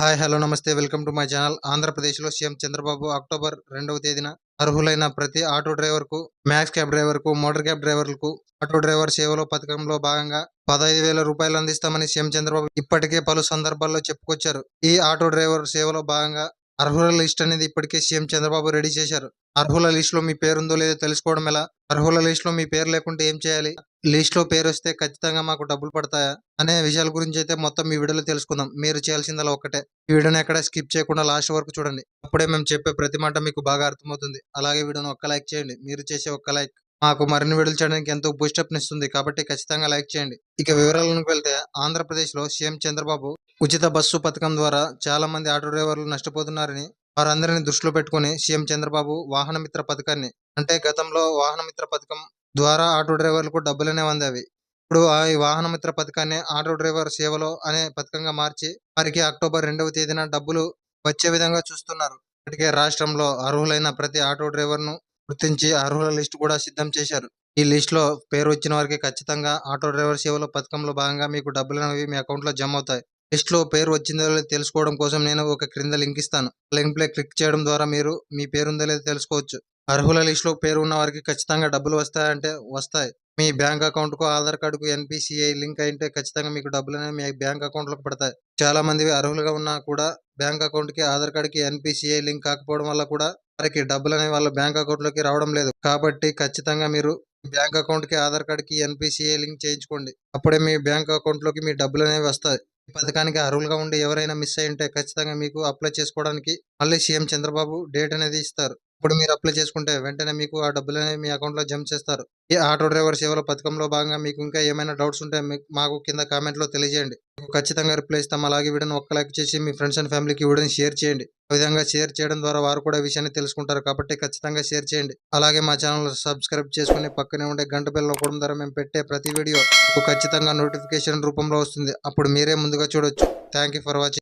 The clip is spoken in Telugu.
హాయ్ హలో నమస్తే. Welcome to my channel. ఆంధ్రప్రదేశ్లో సీఎం చంద్రబాబు అక్టోబర్ రెండవ తేదీన అర్హులైన ప్రతి ఆటో డ్రైవర్కు మ్యాక్స్ క్యాబ్ డ్రైవర్కు మోటార్ క్యాబ్ డ్రైవర్లకు ఆటో డ్రైవర్ సేవలో పథకంలో భాగంగా పదహైదు వేల రూపాయలు అందిస్తామని సీఎం చంద్రబాబు ఇప్పటికే పలు సందర్భాల్లో చెప్పుకొచ్చారు. ఈ ఆటో డ్రైవర్ సేవలో భాగంగా అర్హుల లిస్ట్ అనేది ఇప్పటికే సీఎం చంద్రబాబు రెడీ చేశారు. అర్హుల లిస్ట్లో మీ పేరుందో లేదో తెలుసుకోవడం ఎలా? అర్హుల లిస్ట్లో మీ పేరు లేకుంటే ఏం చేయాలి? లిస్ట్లో పేరు వస్తే ఖచ్చితంగా మాకు డబ్బులు పడతాయా? అనే విషయాల గురించి అయితే మొత్తం ఈ వీడియోలో తెలుసుకుందాం. మీరు చేయాల్సిందలా ఒక్కటే. ఈ వీడియోని ఎక్కడ స్కిప్ చేయకుండా లాస్ట్ వరకు చూడండి. అప్పుడే మేము చెప్పే ప్రతి మాట మీకు బాగా అర్థమవుతుంది. అలాగే వీడియోని ఒక్క లైక్ చేయండి. మీరు చేసే ఒక్క లైక్ మాకు మరిన్ని వీడియోలు చేయడానికి ఎంతో బూస్టప్ ఇస్తుంది కాబట్టి ఖచ్చితంగా లైక్ చేయండి. ఇక వివరాలకు వెళ్తే ఆంధ్రప్రదేశ్లో సీఎం చంద్రబాబు ఉచిత బస్సు పథకం ద్వారా చాలా మంది ఆటో డ్రైవర్లు నష్టపోతున్నారని వారందరిని దృష్టిలో పెట్టుకుని సీఎం చంద్రబాబు వాహనమిత్ర పథకాన్ని అంటే గతంలో వాహనమిత్ర పథకం ద్వారా ఆటో డ్రైవర్లకు డబ్బులనే అందేవి ఇప్పుడు ఆ వాహనమిత్ర వాహన మిత్ర పథకాన్ని ఆటో డ్రైవర్ సేవలో అనే పథకంగా మార్చి వారికి అక్టోబర్ రెండవ తేదీన డబ్బులు వచ్చే విధంగా చూస్తున్నారు. ఇప్పటికే రాష్ట్రంలో అర్హులైన ప్రతి ఆటో డ్రైవర్ను గుర్తించి అర్హుల లిస్ట్ కూడా సిద్ధం చేశారు. ఈ లిస్ట్లో పేరు వచ్చిన వారికి ఖచ్చితంగా ఆటో డ్రైవర్ సేవలో పథకంలో భాగంగా మీకు డబ్బులు అనేవి మీ అకౌంట్లో జమ అవుతాయి. లిస్ట్లో పేరు వచ్చిందో లేదో తెలుసుకోవడం కోసం నేను ఒక క్రింద లింక్ ఇస్తాను. లింక్ క్లిక్ చేయడం ద్వారా మీరు మీ పేరుందో లేదో తెలుసుకోవచ్చు. అర్హుల లిస్ట్లో పేరు ఉన్న వారికి ఖచ్చితంగా డబ్బులు వస్తాయంటే వస్తాయి. మీ బ్యాంక్ అకౌంట్కు ఆధార్ కార్డుకు ఎన్పిసిఐ లింక్ అయితే ఖచ్చితంగా మీకు డబ్బులు అనేవి మీ బ్యాంక్ అకౌంట్లోకి పడతాయి. చాలా మంది అర్హులుగా ఉన్నా కూడా బ్యాంక్ అకౌంట్కి ఆధార్ కార్డ్కి ఎన్పిసిఐ లింక్ కాకపోవడం వల్ల కూడా వారికి డబ్బులు అనేవి వాళ్ళ బ్యాంక్ అకౌంట్లోకి రావడం లేదు. కాబట్టి ఖచ్చితంగా మీరు బ్యాంక్ అకౌంట్కి ఆధార్ కార్డ్కి ఎన్పిసిఐ లింక్ చేయించుకోండి. అప్పుడే మీ బ్యాంక్ అకౌంట్లోకి మీ డబ్బులు అనేవి వస్తాయి. పథకానికి అర్హులుగా ఉండి ఎవరైనా మిస్ అయి ఉంటే ఖచ్చితంగా మీకు అప్లై చేసుకోవడానికి మళ్ళీ సీఎం చంద్రబాబు డేట్ అనేది ఇస్తారు. ఇప్పుడు మీరు అప్లై చేసుకుంటే వెంటనే మీకు ఆ డబ్బులు మీ అకౌంట్లో జమ చేస్తారు. ఈ ఆటో డ్రైవర్ సేవల పథకంలో భాగంగా మీకు ఇంకా ఏమైనా డౌట్స్ ఉంటే మాకు కింద కామెంట్లో తెలియజేయండి. మీకు ఖచ్చితంగా రిప్లై ఇస్తాం. అలాగే వీడియోని ఒక్క లైక్ చేసి మీ ఫ్రెండ్స్ అండ్ ఫ్యామిలీకి వీడియోని షేర్ చేయండి. ఆ విధంగా షేర్ చేయడం ద్వారా వారు కూడా విషయాన్ని తెలుసుకుంటారు కాబట్టి ఖచ్చితంగా షేర్ చేయండి. అలాగే మా ఛానల్ సబ్స్క్రైబ్ చేసుకుని పక్కనే ఉండే గంట బెల్ నొక్కడం ద్వారా మేము పెట్టే ప్రతి వీడియో మీకు ఖచ్చితంగా నోటిఫికేషన్ రూపంలో వస్తుంది. అప్పుడు మీరే ముందుగా చూడొచ్చు. Thank you for watching